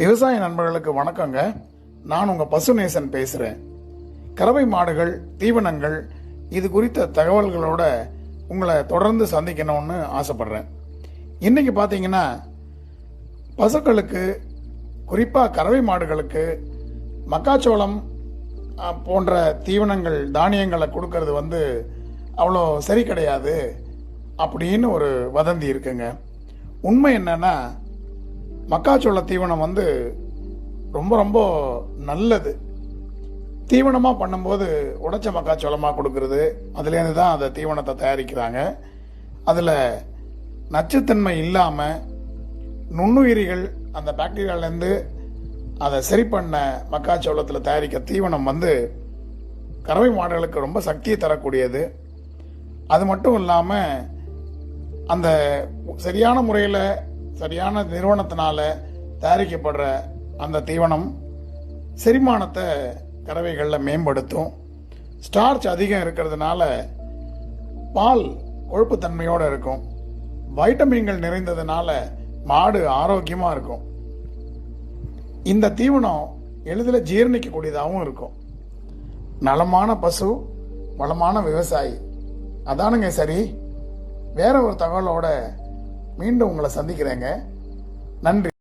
விவசாய நண்பர்களுக்கு வணக்கங்க. நான் உங்கள் பசுநேசன் பேசுகிறேன் கறவை மாடுகள் தீவனங்கள் இது குறித்த தகவல்களோட உங்களை தொடர்ந்து சந்திக்கணும்னு ஆசைப்படுறேன். இன்றைக்கி பார்த்தீங்கன்னா பசுக்களுக்கு குறிப்பாக கறவை மாடுகளுக்கு மக்காச்சோளம் போன்ற தீவனங்கள் தானியங்களை கொடுக்கறது வந்து அவ்வளோ சரி கிடையாது அப்படின்னு ஒரு வதந்தி இருக்குங்க. உண்மை என்னன்னா மக்காச்சோள தீவனம் வந்து ரொம்ப ரொம்ப நல்லது. தீவனமாக பண்ணும்போது உடைச்ச மக்காச்சோளமாக கொடுக்கறது. அதுலேருந்து தான் அந்த தீவனத்தை தயாரிக்கிறாங்க. அதில் நச்சுத்தன்மை இல்லாமல் நுண்ணுயிரிகள் அந்த பாக்டீரியாலேருந்து அதை சரி பண்ண மக்காச்சோளத்தில் தயாரிக்க தீவனம் வந்து கறவை மாடுகளுக்கு ரொம்ப சக்தியை தரக்கூடியது. அது மட்டும் இல்லாமல் அந்த சரியான முறையில் சரியான நிறுவனத்தினால தயாரிக்கப்படுற அந்த தீவனம் செரிமானத்தை கறவைகளில் மேம்படுத்தும். ஸ்டார்ச் அதிகம் இருக்கிறதுனால பால் கொழுப்புத்தன்மையோடு இருக்கும். வைட்டமின்கள் நிறைந்ததுனால மாடு ஆரோக்கியமாக இருக்கும். இந்த தீவனம் எளிதில் ஜீரணிக்கக்கூடியதாகவும் இருக்கும். நலமான பசு வளமான விவசாயி. அதானுங்க சரி. வேற ஒரு தகவலோட மீண்டும் உங்களை சந்திக்கிறேங்க. நன்றி.